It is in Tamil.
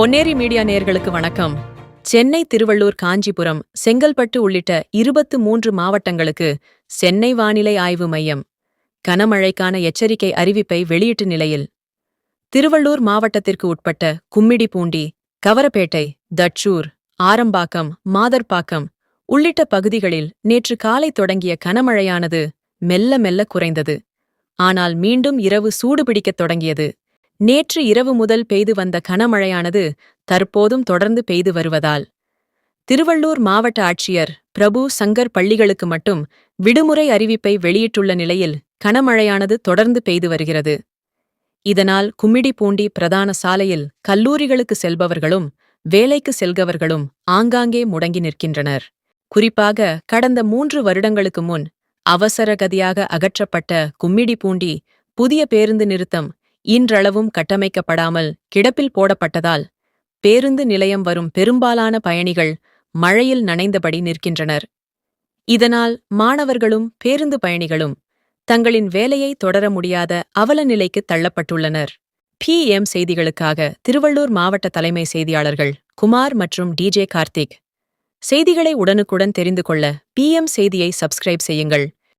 பொன்னேரி மீடியா நேயர்களுக்கு வணக்கம். சென்னை திருவள்ளூர் காஞ்சிபுரம் செங்கல்பட்டு உள்ளிட்ட இருபத்து மூன்று மாவட்டங்களுக்கு சென்னை வானிலை ஆய்வு மையம். கனமழைக்கான எச்சரிக்கை அறிவிப்பை வெளியிட்ட நிலையில் திருவள்ளூர் மாவட்டத்திற்கு உட்பட்ட கும்மிடிப்பூண்டி கவரப்பேட்டை தட்சூர் ஆரம்பாக்கம் மாதர்பாக்கம் உள்ளிட்ட பகுதிகளில் நேற்று காலை தொடங்கிய கனமழையானது மெல்ல மெல்ல குறைந்தது. ஆனால் மீண்டும் இரவு சூடுபிடிக்கத் தொடங்கியது. நேற்று இரவு முதல் பெய்து வந்த கனமழையானது தற்போதும் தொடர்ந்து பெய்து வருவதால். திருவள்ளூர் மாவட்ட ஆட்சியர் பிரபு சங்கர் பள்ளிகளுக்கு மட்டும் விடுமுறை அறிவிப்பை வெளியிட்டுள்ள நிலையில் கனமழையானது தொடர்ந்து பெய்து வருகிறது. இதனால் கும்மிடிப்பூண்டி பிரதான சாலையில் கல்லூரிகளுக்கு செல்பவர்களும் வேலைக்கு செல்கவர்களும் ஆங்காங்கே முடங்கி நிற்கின்றனர். குறிப்பாக கடந்த மூன்று வருடங்களுக்கு முன் அவசரகதியாக அகற்றப்பட்ட கும்மிடிப்பூண்டி புதிய பேருந்து நிறுத்தம் இன்றளவும் கட்டமைக்கப்படாமல் கிடப்பில் போடப்பட்டதால் பேருந்து நிலையம் வரும் பெரும்பாலான பயணிகள் மழையில் நனைந்தபடி நிற்கின்றனர். இதனால் மாணவர்களும் பேருந்து பயணிகளும் தங்களின் வேலையை தொடர முடியாத அவல நிலைக்கு தள்ளப்பட்டுள்ளனர். பிஎம் செய்திகளுக்காக திருவள்ளூர் மாவட்ட தலைமை செய்தியாளர்கள் குமார் மற்றும் டிஜே கார்த்திக். செய்திகளை உடனுக்குடன் தெரிந்து கொள்ள பிஎம் செய்தியை சப்ஸ்கிரைப் செய்யுங்கள்.